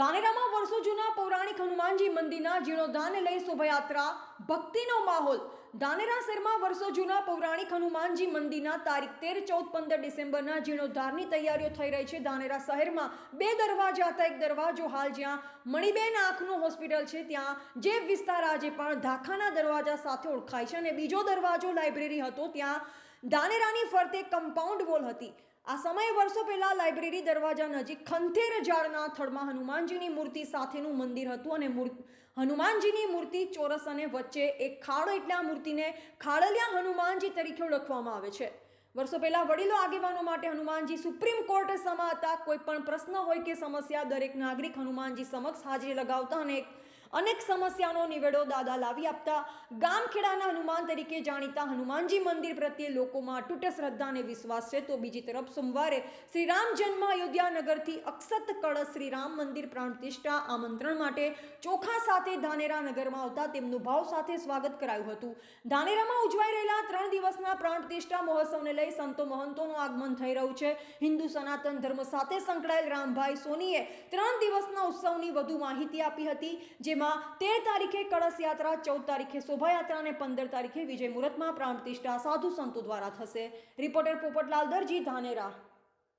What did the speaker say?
ધાનેરામાં વર્ષો જૂના પૌરાણિક હનુમાનજી મંદિરના જીર્ણોદ્ધારને લઈ શોભાયાત્રા, ભક્તિનો માહોલ. ધાનેરા શહેરમાં વર્ષો જૂના પૌરાણિક હનુમાનજી મંદિરના તારીખ તેર, ચૌદ, પંદર ડિસેમ્બરના જીર્ણોદ્ધારની તૈયારીઓ થઈ રહી છે. ધાનેરા શહેરમાં બે દરવાજા હતા. એક દરવાજો હાલ જ્યાં મણિબેન આંખનું હોસ્પિટલ છે. ત્યાં જે વિસ્તાર આજે પણ ધાખાના દરવાજા સાથે ઓળખાય છે અને બીજો દરવાજો લાઇબ્રેરી હતો. ત્યાં ધાનેરાની ફરતે કમ્પાઉન્ડ વોલ હતી. આ સમયે વર્ષો પહેલા લાઇબ્રેરી દરવાજા નજીક ખંથેર ઝાડના થડમાં હનુમાનજીની મૂર્તિ સાથેનું મંદિર હતું અને હનુમાનજીની મૂર્તિ ચોરસ અને વચ્ચે એક ખાડો એટલે આ મૂર્તિને ખાડલિયા હનુમાનજી તરીકે ઓળખવામાં આવે છે. વર્ષો પહેલા વડીલો આગેવાનો માટે હનુમાનજી સુપ્રીમ કોર્ટ સમા હતા. કોઈ પણ પ્રશ્ન હોય કે સમસ્યા દરેક નાગરિક હનુમાનજી સમક્ષ હાજરી લગાવતા અને અનેક સમસ્યાનો નિવેડો દાદા લાવી આપતા ગામખેડાના હનુમાન તરીકે જાણીતા હનુમાનજી મંદિર પ્રત્યે લોકોમાં અતૂટ શ્રદ્ધા અને વિશ્વાસ છે. તો બીજી તરફ સોમવારે શ્રી રામ જન્મ અયોધ્યા નગરથી અક્ષત કળશ શ્રી રામ મંદિર પ્રાણ પ્રતિષ્ઠા આમંત્રણ માટે ચોખા સાથે ધાનેરા નગરમાં આવતા તેમનું ભાવ સાથે સ્વાગત કરાયું હતું. ધાનેરામાં ઉજવાઈ રહેલા ત્રણ દિવસના પ્રાણ પ્રતિષ્ઠા મહોત્સવને લઈ સંતો મહંતોનું આગમન થઈ રહ્યું છે. હિન્દુ સનાતન ધર્મ સાથે સંકળાયેલ રામભાઈ સોનીએ ત્રણ દિવસના ઉત્સવની વધુ માહિતી આપી હતી જેમાં તેર તારીખે કળશ યાત્રા, ચૌદ તારીખે શોભાયાત્રા અને પંદર તારીખે વિજય મુહૂર્તમાં પ્રાણ પ્રતિષ્ઠા સાધુ સંતો દ્વારા થશે. રિપોર્ટર પોપટલાલ દરજી, ધાનેરા.